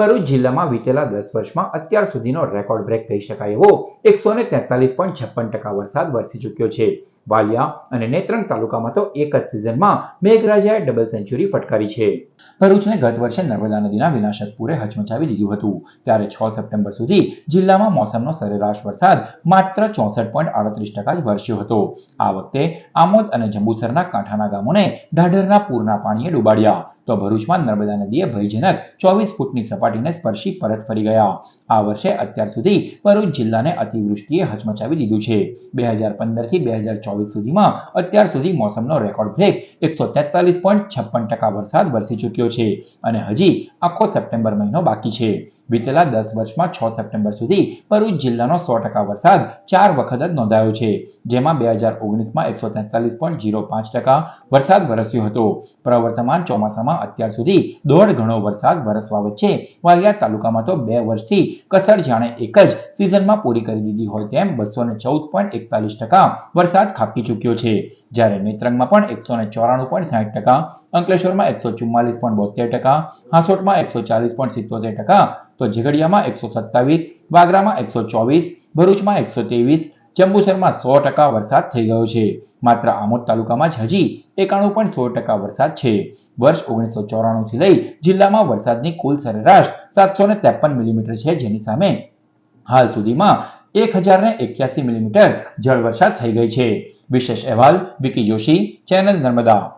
ભરૂચ જિલ્લામાં વિતેલા દસ વર્ષમાં અત્યાર સુધીનો રેકોર્ડ બ્રેક કહી શકાય એવો એકસો ને તેતાલીસ પોઈન્ટ છપ્પન ટકા વરસાદ વરસી ચૂક્યો છે. વાલિયા અને નેત્રંગ તાલુકામાં તો એક જ સિઝનમાં મેઘરાજાએ ડબલ સેન્ચુરી ફટકારી છે. ભરૂચને ગત વર્ષે નર્મદા નદીના વિનાશક પૂરે હચમચાવી દીધું હતું. ત્યારે છ સપ્ટેમ્બર સુધી જિલ્લામાં મોસમનો સરેરાશ વરસાદ માત્ર ચોસઠ પોઈન્ટ આડત્રીસ ટકા જ વરસ્યો હતો. આ વખતે આમોદ અને જંબુસરના કાંઠાના ગામોને ઢાઢરના પૂરના પાણીએ ડૂબાડ્યા. તો ભરૂચમાં નર્મદા નદીએ ભયજનક ચોવીસ ફૂટની સપાટીને સ્પર્શી પરત ફરી ગયા. આ વર્ષે અત્યાર સુધી ભરૂચ જિલ્લાને અતિવૃષ્ટિએ હચમચાવી દીધું છે. બે હજાર પંદરથી બે હજાર ચોવીસ સુધીમાં અત્યાર સુધી મોસમનો રેકોર્ડ બ્રેક એકસો તેતાલીસ પોઈન્ટ છપ્પન ટકા વરસાદ વરસી ચૂક્યો છે અને હજી આખો સપ્ટેમ્બર મહિનો બાકી છે. વિતેલા દસ વર્ષમાં છ સપ્ટેમ્બર સુધી ભરૂચ જિલ્લાનો સો ટકા વરસાદ ચાર વખત જ નોંધાયો છે, જેમાં બે હજાર ઓગણીસમાં એકસો તેતાલીસ પોઈન્ટ જીરો પાંચ ટકા વરસાદ વરસ્યો હતો. પ્રવર્તમાન ચોમાસામાં અત્યાર સુધી દોઢ ગણો વરસાદ વરસવા વચ્ચે વાલિયા તાલુકામાં તો બે વર્ષથી કસર જાણે એક જ સિઝનમાં પૂરી કરી દીધી હોય તેમ બસો ને ચૌદ પોઈન્ટ એકતાલીસ ટકા વરસાદ ખાબકી ચૂક્યો છે. જ્યારે નેત્રંગમાં પણ એકસો ને ચોરાણું પોઈન્ટ સાહીઠ ટકા, અંકલેશ્વરમાં એકસો ચુમ્માલીસ પોઈન્ટ બોતેર ટકા, હાંસોટમાં એકસો ચાલીસ પોઈન્ટ સિત્તોતેર ટકા, તો ઝઘડિયામાં એકસો સત્તાવીસ, વાગરામાં એકસો ચોવીસ, ભરૂચમાં એકસો ત્રેવીસ જંબુસરમાં સો ટકા વરસાદ થઈ ગયો છે. માત્ર આમોદ તાલુકામાં જ હજી એકાણું પોઈન્ટ સો ટકા વરસાદ છે. વર્ષ ઓગણીસો ચોરાણુંથી લઈ જિલ્લામાં વરસાદની કુલ સરેરાશ સાતસો ને ત્રેપન મિલીમીટર છે. જેની સામે હાલ સુધીમાં એક હજાર ને એક્યાસી મિલીમીટર જળ વરસાદ થઈ ગઈ છે. વિશેષ અહેવાલ વિકી જોશી, ચેનલ નર્મદા.